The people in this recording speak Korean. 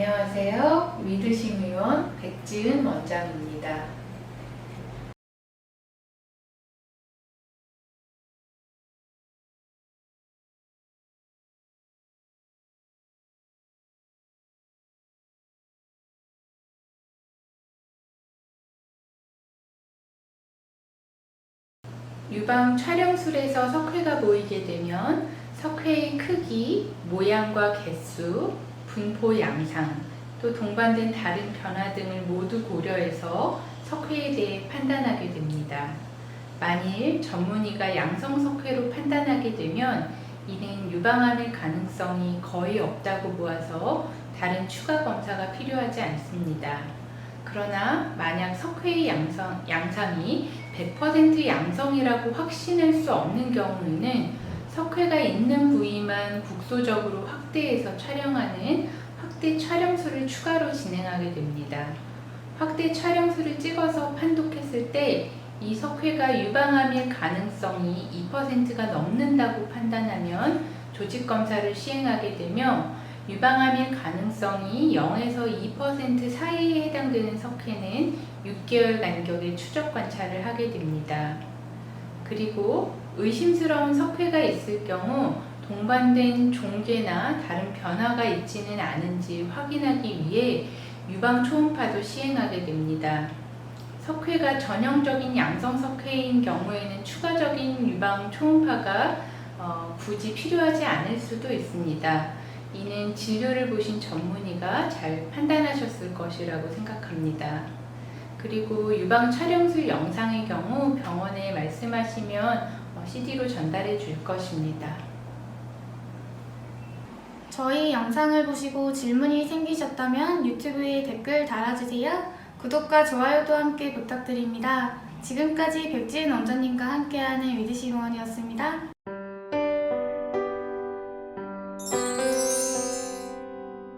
안녕하세요. 위드심의원 백지은 원장입니다. 유방 촬영술에서 석회가 보이게 되면 석회의 크기, 모양과 개수, 분포 양상, 또 동반된 다른 변화 등을 모두 고려해서 석회에 대해 판단하게 됩니다. 만일 전문의가 양성 석회로 판단하게 되면 이는 유방암일 가능성이 거의 없다고 보아서 다른 추가 검사가 필요하지 않습니다. 그러나 만약 석회의 양성, 양상이 100% 양성이라고 확신할 수 없는 경우에는 석회가 있는 부위만 국소적으로 확대해서 촬영하는 확대 촬영술을 추가로 진행하게 됩니다. 확대 촬영술을 찍어서 판독했을 때 이 석회가 유방암일 가능성이 2%가 넘는다고 판단하면 조직 검사를 시행하게 되며 유방암일 가능성이 0에서 2% 사이에 해당되는 석회는 6개월 간격의 추적 관찰을 하게 됩니다. 그리고 의심스러운 석회가 있을 경우 동반된 종괴나 다른 변화가 있지는 않은지 확인하기 위해 유방 초음파도 시행하게 됩니다. 석회가 전형적인 양성 석회인 경우에는 추가적인 유방 초음파가 어, 굳이 필요하지 않을 수도 있습니다. 이는 진료를 보신 전문의가 잘 판단하셨을 것이라고 생각합니다. 그리고 유방 촬영술 영상의 경우 병원에 말씀하시면 어, CD로 전달해 줄 것입니다. 저희 영상을 보시고 질문이 생기셨다면 유튜브에 댓글 달아주세요. 구독과 좋아요도 함께 부탁드립니다. 지금까지 백지은 원장님과 함께하는 위드시공원이었습니다.